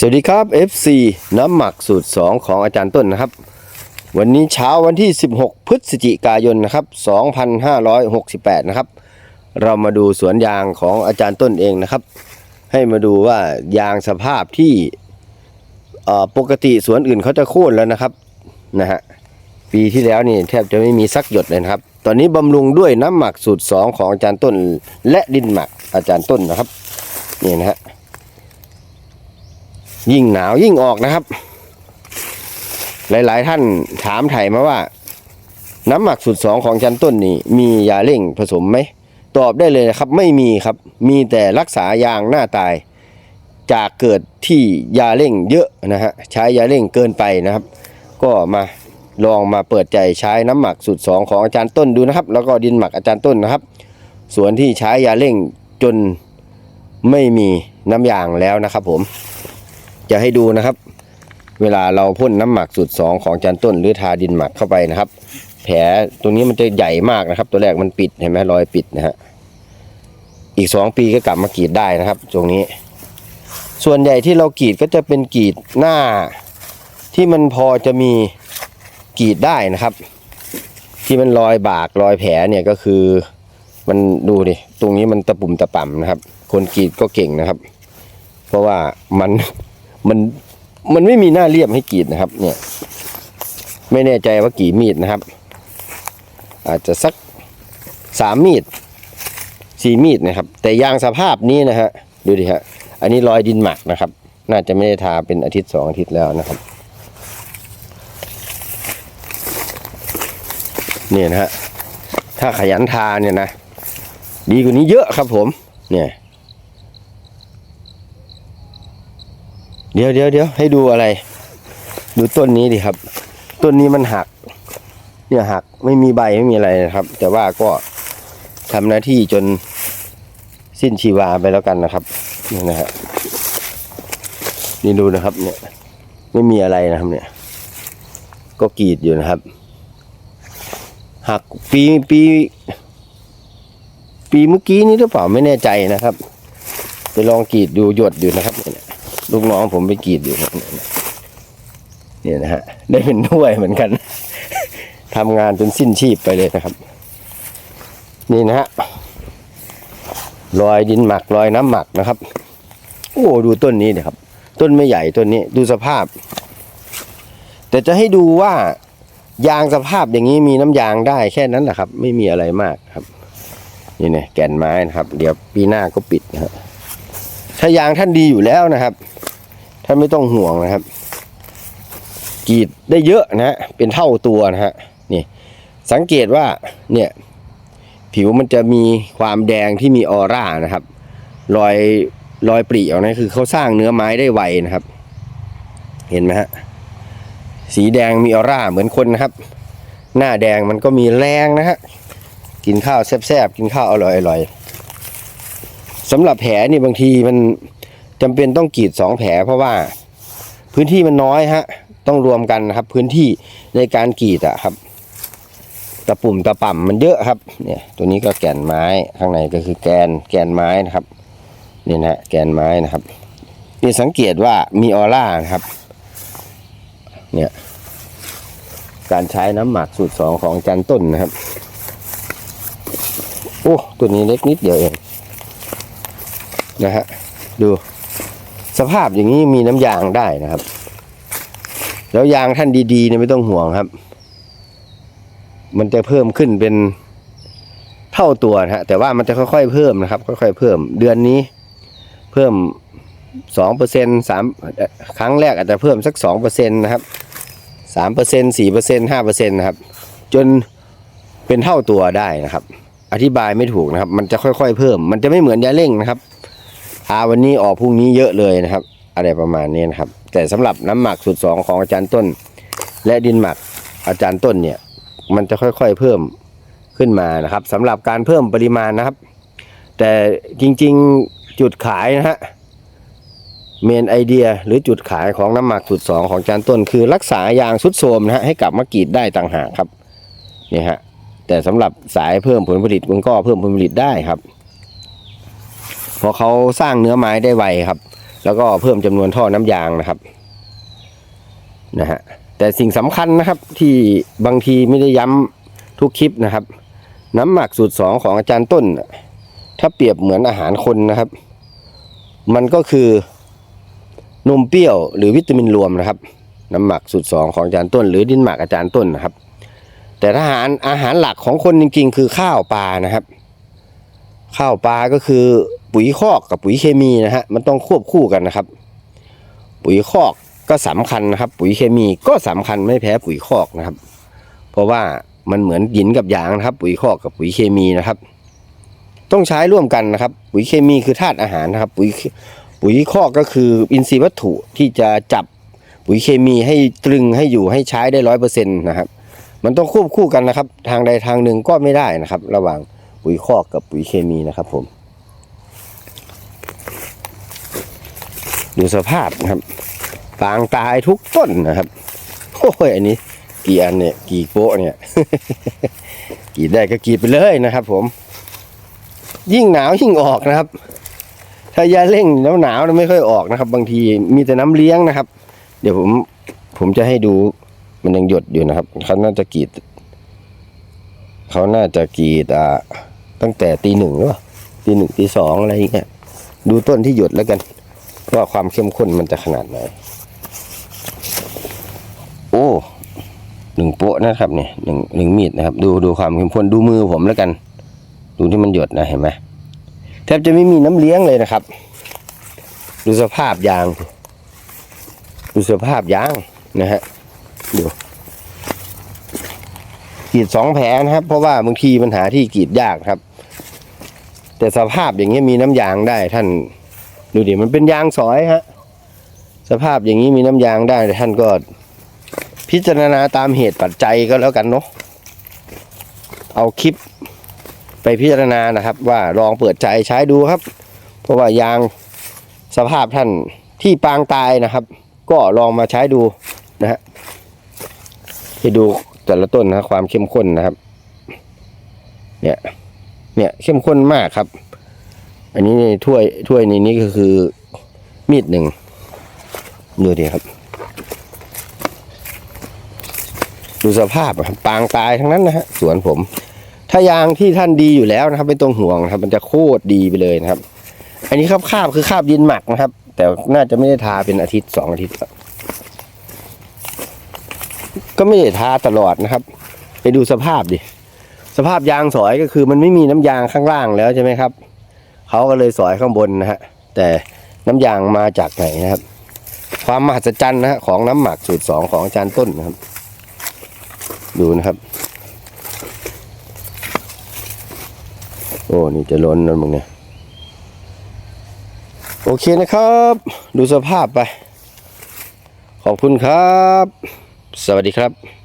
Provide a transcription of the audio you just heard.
สวัสดีครับ FC น้ำหมักสูตร 2 ของอาจารย์ต้นนะครับ วันนี้เช้าวันที่ 16 พฤศจิกายนนะครับ 2568 นะครับ เรามาดูสวนยางของอาจารย์ต้นเองนะครับ ให้มาดูว่ายางสภาพที่ปกติสวนอื่นเขาจะโค่นแล้วนะครับนะฮะปีที่แล้วนี่แทบจะไม่มีสักหยดเลยนะครับ ตอนนี้บำรุงด้วยน้ำหมักสูตร 2 ของอาจารย์ต้น และดินหมักอาจารย์ต้นนะครับนี่นะฮะ ยิ่งหนาวยิ่งออกนะครับ หลายๆท่านถามไถ่มาว่า น้ำหมักสูตรสองของจันต้นนี่มียาเร่งผสมไหมตอบได้เลยนะครับไม่มีครับมีแต่รักษายางหน้าตาย จากเกิดที่ยาเร่งเยอะนะฮะใช้ยาเร่งเกินไปนะครับ ก็มาลองมาเปิดใจใช้น้ำหมักสูตรสองของอาจารย์ต้นดูนะครับ แล้วก็ดินหมักอาจารย์ต้นนะครับส่วนที่ใช้ยาเร่งจนไม่มีน้ำยางแล้วนะครับผม จะให้ดูนะครับ เวลาเราพ่นน้ำหมักสูตรสองของจานต้น หรือทาดินหมักเข้าไปนะครับ แผลตรงนี้มันจะใหญ่มากนะครับ ตัวแรกมันปิดเห็นไหมรอยปิดนะฮะอีกสองปีก็กลับมากรีดได้นะครับ ตรงนี้ ส่วนใหญ่ที่เรากรีดก็จะเป็นกรีดหน้า ที่มันพอจะมีกรีดได้นะครับ ที่มันรอยบากรอยแผลเนี่ยก็คือมันดูดิตรงนี้มันตะปุ่มตะป่ำนะครับ คนกรีดก็เก่งนะครับ เพราะว่ามัน มันมันไม่มีหน้าเรียบให้กรีดนะครับ เนี่ย ไม่แน่ใจว่ากี่มีดนะครับ อาจจะสักสามมีดสี่มีดนะครับ แต่ยางสภาพนี้นะฮะดูดิฮะอันนี้รอยดินหมักนะครับ น่าจะไม่ได้ทาเป็นอาทิตย์สองอาทิตย์แล้วนะครับเนี่ยนะฮะถ้าขยันทาเนี่ยนะ ดีกว่านี้เยอะครับผมเนี่ย เดี๋ยวเดี๋ยวเดี๋ยวให้ดูอะไร ดูต้นนี้ดิครับ ต้นนี้มันหัก เนี่ยหักไม่มีใบไม่มีอะไรนะครับ แต่ว่าก็ทำหน้าที่จนสิ้นชีวาไปแล้วกันนะครับนี่นะฮะนี่ดูนะครับ เนี่ย ไม่มีอะไรนะครับเนี่ย ก็กรีดอยู่นะครับ หักปีปี ปีเมื่อกี้นี้หรือเปล่าไม่แน่ใจนะครับ ไปลองกรีดดูหยดอยู่นะครับเนี่ย ลูกน้องผมไปกรีดอยู่ครับเนี่ยนะฮะ ได้เป็นถ้วยเหมือนกันทำงานจนสิ้นชีพไปเลยนะครับ นี่นะฮะรอยดินหมักรอยน้ำหมักนะครับ โอ้ดูต้นนี้นี่ยครับ ต้นไม่ใหญ่ต้นนี้ ดูสภาพ แต่จะให้ดูว่ายางสภาพอย่างนี้มีน้ำยางได้แค่นั้นแหละครับ ไม่มีอะไรมากครับ นี่เนี่ยแก่นไม้นะครับ เดี๋ยวปีหน้าก็ปิดนะครับ ถ้ายางท่านดีอยู่แล้วนะครับ ท่านไม่ต้องห่วงนะครับกรีดได้เยอะนะฮะเป็นเท่าตัวนะฮะนี่สังเกตว่าเนี่ยผิวมันจะมีความแดงที่มีออร่านะครับ รอยรอยปริออกนะคือเขาสร้างเนื้อไม้ได้ไวนะครับ เห็นไหมฮะสีแดงมีออร่าเหมือนคนนะครับ หน้าแดงมันก็มีแรงนะฮะกินข้าวแซ่บๆกินข้าวอร่อยๆ สำหรับแผลนี่บางทีมันจำเป็นต้องกรีดสองแผลเพราะว่าพื้นที่มันน้อยฮะ ต้องรวมกันครับ พื้นที่ในการกรีดอะครับตะปุ่มตะป่ำมันเยอะครับ เนี่ย ตัวนี้ก็แกนไม้ข้างในก็คือแกนแกนไม้นะครับนี่นะฮะแกนไม้นะครับนี่สังเกตว่ามีออร่านะครับ เนี่ยการใช้น้ำหมักสูตรสองของจันต้นนะครับโอ้ตัวนี้เล็กนิดเดียวเอง นะฮะดูสภาพอย่างนี้มีน้ำยางได้นะครับ แล้วยางท่านดีๆเนี่ยไม่ต้องห่วงครับ มันจะเพิ่มขึ้นเป็นเท่าตัวนะฮะแต่ว่ามันจะค่อยๆเพิ่มนะครับ ค่อยๆเพิ่ม เดือนนี้ เพิ่มสองเปอร์เซ็นสามครั้งแรกอาจจะเพิ่มสักสองเปอร์เซ็นนะครับสามเปอร์เซ็นสี่เปอร์เซ็นห้าเปอร์เซ็นนะครับ จนเป็นเท่าตัวได้นะครับ อธิบายไม่ถูกนะครับ มันจะค่อยๆเพิ่ม มันจะไม่เหมือนยาเร่งนะครับ อาวันนี้ออกพรุ่งนี้เยอะเลยนะครับ อะไรประมาณนี้นะครับ แต่สำหรับน้ำหมักสูตรสองของอาจารย์ต้น และดินหมักอาจารย์ต้นเนี่ย มันจะค่อยๆเพิ่มขึ้นมานะครับสำหรับการเพิ่มปริมาณนะครับ แต่จริงๆจุดขายนะฮะเมนไอเดียหรือจุดขายของน้ำหมักสูตรสองของอาจารย์ต้น คือรักษายางสุดโทมนะฮะให้กลับมากรีดได้ต่างหากครับนี่ฮะแต่สำหรับสายเพิ่มผลผลิตมันก็เพิ่มผลผลิตได้ครับ เพราะเขาสร้างเนื้อไม้ได้ไวครับ แล้วก็เพิ่มจำนวนท่อน้ำยางนะครับนะฮะแต่สิ่งสำคัญนะครับที่บางทีไม่ได้ย้ำทุกคลิปนะครับ น้ำหมักสูตรสองของอาจารย์ต้น ถ้าเปรียบเหมือนอาหารคนนะครับ มันก็คือนมเปรี้ยวหรือวิตามินรวมนะครับ น้ำหมักสูตรสองของอาจารย์ต้น หรือดินหมักอาจารย์ต้นนะครับ แต่ถ้าอาหารอาหารหลักของคนจริง ๆ คือข้าวปลานะครับ ข้าวปลาก็คือ ปุ๋ยคอกกับปุ๋ยเคมีนะฮะมันต้องควบคู่กันนะครับ ปุ๋ยคอกก็สำคัญนะครับ ปุ๋ยเคมีก็สำคัญไม่แพ้ปุ๋ยคอกนะครับ เพราะว่ามันเหมือนหินกับยางนะครับ ปุ๋ยคอกกับปุ๋ยเคมีนะครับ ต้องใช้ร่วมกันนะครับ ปุ๋ยเคมีคือธาตุอาหารนะครับ ปุ๋ยปุ๋ยคอกก็คืออินทรีย์วัตถุที่จะจับปุ๋ยเคมีให้ตรึงให้อยู่ให้ใช้ได้ร้อยเปอร์เซ็นต์นะครับ มันต้องควบคู่กันนะครับ ทางใดทางหนึ่งก็ไม่ได้นะครับ ระหว่างปุ๋ยคอกกับปุ๋ยเคมีนะครับผม ดูสภาพนะครับฟางตายทุกต้นนะครับโอ้ยอันนี้ กี่อันเนี่ย กี่โป๊ะเนี่ยกรีดได้ก็กรีดไปเลยนะครับ ผม ยิ่งหนาวยิ่งออกนะครับ ถ้ายาเร่งแล้วหนาวไม่ค่อยออกนะครับ บางทีมีแต่น้ำเลี้ยงนะครับ เดี๋ยวผมผมจะให้ดูมันยังหยดอยู่นะครับเขาน่าจะกีดเขาน่าจะกีดอ่าตั้งแต่ตีหนึ่งหรือเปล่าตีหนึ่งตีสองอะไรอย่างเงี้ยดูต้นที่หยดแล้วกัน ว่าความเข้มข้นมันจะขนาดไหน โอ้หนึ่งโป๊ะนะครับเนี่ยหนึ่งหนึ่งมีดนะครับ ดูดูความเข้มข้นดูมือผมแล้วกัน ดูที่มันหยดนะเห็นไหมแทบจะไม่มีน้ำเลี้ยงเลยนะครับ ดูสภาพยาง ดูสภาพยางนะฮะดูกรีดสองแผลนะครับ เพราะว่าบางทีมันหาที่กรีดยากครับ แต่สภาพอย่างนี้ยมีน้ำยางได้ท่าน ดูดิมันเป็นยางสอยฮะ สภาพอย่างนี้มีน้ำยางได้ท่านก็ พิจารณาตามเหตุปัจจัยก็แล้วกันเนาะเอาคลิปไปพิจารณานะครับ ว่าลองเปิดใจใช้ดูครับ เพราะว่ายางสภาพท่านที่ปางตายนะครับ ก็ลองมาใช้ดูนะฮะให้ดูแต่ละต้นนะความเข้มข้นนะครับ เนี่ย เนี่ยเข้มข้นมากครับ อันนี้ในถ้วยถ้วยนี้นี่ก็คือมีดหนึ่งดูดิครับ ดูสภาพครับปางตายทั้งนั้นนะฮะสวนผม ถ้ายางที่ท่านดีอยู่แล้วนะครับไม่ต้องห่วงนะครับ มันจะโคตรดีไปเลยนะครับ อันนี้คราบคาบคือคาบดินหมักนะครับ แต่น่าจะไม่ได้ทาเป็นอาทิตย์สองอาทิตย์แล้วก็ไม่ได้ทาตลอดนะครับ ไปดูสภาพดิสภาพยางสอยก็คือมันไม่มีน้ำยางข้างล่างแล้วใช่ไหมครับ เขาก็เลยสอยข้างบนนะฮะแต่น้ำยางมาจากไหนนะครับ ความมหัศจรรย์นะฮะของน้ำหมักสูตรสองของอาจารย์ต้นนะครับ ดูนะครับ โอ้นี่จะล้นแล้วมึงเนี่ยโอเคนะครับ ดูสภาพไป ขอบคุณครับ สวัสดีครับ